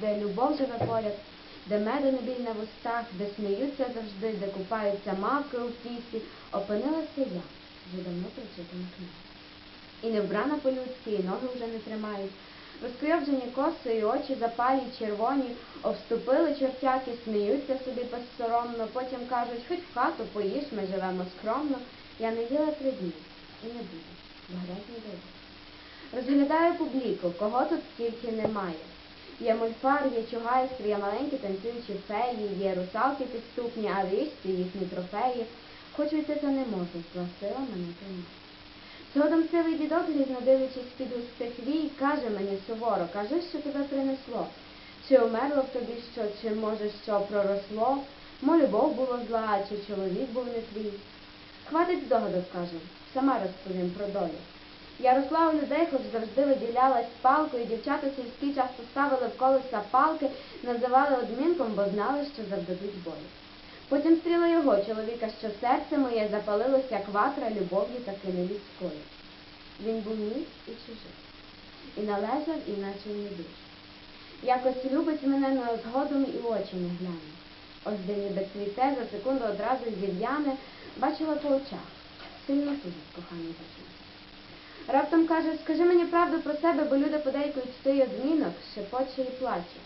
Де любов живе поряд, де меду біль на вустах, де сміються завжди, де купаються мавки у тісі, опинилася я, вже давно прочитана книга. І не вбрана по-людськи, і ноги вже не тримають. Розкривджені коси і очі запалі червоні, обступили чортяки, сміються собі безсоромно, потім кажуть, хоч в хату поїж, ми живемо скромно. Я не їла три дні і не буду, бо грязні дивись. Розглядаю публіку, кого тут тільки немає. Є мульфар, є чугайстри, є маленькі танцюючі феї, є русалки підступні, а річці їхні трофеї. Хоч уйти то не можу, зла сила мене тримає. Згодом сивий дідок, грізно дивлячись під густих вій, каже мені суворо, кажи, що тебе принесло. Чи умерло в тобі що, чи може що проросло? Мо любов було зла, чи чоловік був не твій. Хватить здогадок, каже, сама розповім про долю. Я росла у людей, хоч завжди виділялась палкою, дівчата сільські часто ставили в колеса палки, називали одмінком, бо знали, що завдадуть бою. Потім стріла його чоловіка, що серце моє запалилося, як ватра любов'ю таки не людською. Він був мій і чужий, і належав, і наче не душ. Якось любить мене, но згодом і очі не гляне. Ось де ніби цвіте, за секунду одразу зів'яне, бачила по очах, сильно тужить коханий дівчина. Раптом каже, скажи мені правду про себе, бо люди подейкують, що ти одмінок, шепоче і плаче.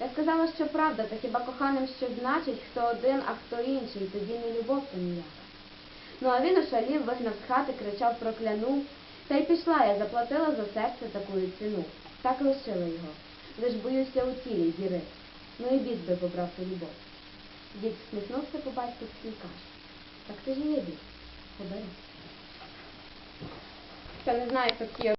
Я сказала, що правда, та хіба коханим щось значить, хто один, а хто інший, тоді не любов то ніяка. Ну а він ошалів, вигнав з хати, кричав прокляну. Та й пішла я, заплатила за серце такую ціну. Так лишила його. Лиш боюся у тілі діри. Ну і біс би побрав ту любов. Дід всміхнувся по батьківськи і каже, так ти ж є біс, побери. Не знаю, як